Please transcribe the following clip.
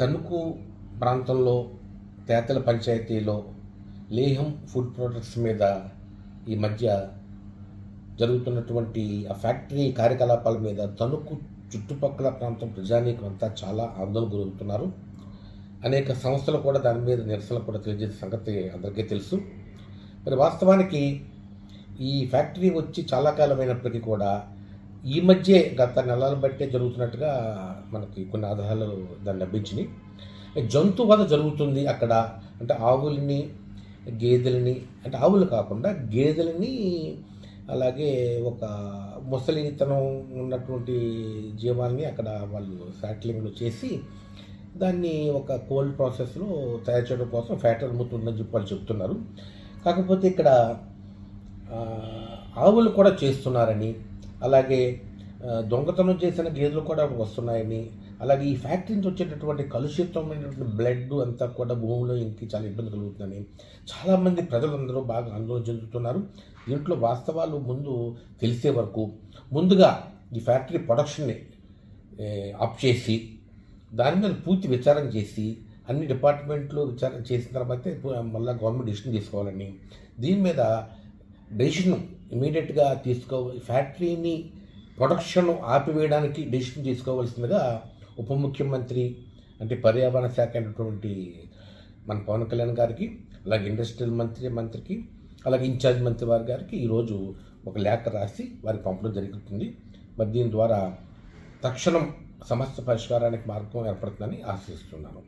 తణుకు ప్రాంతంలో తేతల పంచాయతీలో లేహం food products మీద ఈ మధ్య జరుగుతున్నటువంటి ఆ ఫ్యాక్టరీ కార్యకలాపాల మీద తణుకు చుట్టుపక్కల ప్రాంతం ప్రజానీకం అంతా చాలా ఆందోళన గురవుతున్నారు. అనేక సంస్థలు కూడా దాని మీద నిరసన కూడా తెలియజేసే సంగతి అందరికీ తెలుసు. మరి వాస్తవానికి ఈ ఫ్యాక్టరీ వచ్చి చాలా కాలమైనప్పటికీ కూడా ఈ మధ్య గత నెలల బట్టే జరుగుతున్నట్టుగా మనకి కొన్ని ఆధారాలు దాన్ని లభించినాయి జంతు వధ జరుగుతుంది అక్కడ. అంటే ఆవుల్ని గేదెలని అంటే ఆవులు కాకుండా గేదెలని అలాగే ఒక ముసలితనం ఉన్నటువంటి జీవాల్ని అక్కడ వాళ్ళు శాటిలింగ్లు చేసి దాన్ని ఒక కోల్డ్ ప్రాసెస్లో తయారు చేయడం కోసం ఫ్యాక్టరీ అమ్ముతుందని చెప్పి వాళ్ళు చెప్తున్నారు. కాకపోతే ఇక్కడ ఆవులు కూడా చేస్తున్నారని అలాగే దొంగతనం చేసిన గేదెలు కూడా వస్తున్నాయని అలాగే ఈ ఫ్యాక్టరీ నుంచి వచ్చేటటువంటి కలుషితమైనటువంటి బ్లడ్ అంతా కూడా భూమిలో ఇంకి చాలా ఇబ్బంది కలుగుతుందని చాలామంది ప్రజలందరూ బాగా ఆందోళన చెందుతున్నారు. దీంట్లో వాస్తవాలు ముందు తెలిసే వరకు ముందుగా ఈ ఫ్యాక్టరీ ప్రొడక్షన్ని ఆప్ చేసి దాని మీద పూర్తి విచారం చేసి అన్ని డిపార్ట్మెంట్లు విచారణ చేసిన తర్వాతే మళ్ళీ గవర్నమెంట్ డిసిషన్ తీసుకోవాలని దీని మీద డెసిషన్ ఇమీడియట్గా తీసుకో ఫ్యాక్టరీని ప్రొడక్షన్ ఆపివేయడానికి డెసిషన్ తీసుకోవాల్సిందిగా ఉప ముఖ్యమంత్రి అంటే పర్యావరణ శాఖ అయినటువంటి మన పవన్ కళ్యాణ్ గారికి అలాగే ఇండస్ట్రియల్ మంత్రి మంత్రికి అలాగే ఇన్ఛార్జ్ మంత్రి వారి గారికి ఈరోజు ఒక లేఖ రాసి వారికి పంపడం జరుగుతుంది. మరి దీని ద్వారా తక్షణం సమస్య పరిష్కారానికి మార్గం ఏర్పడుతుందని ఆశిస్తున్నాను.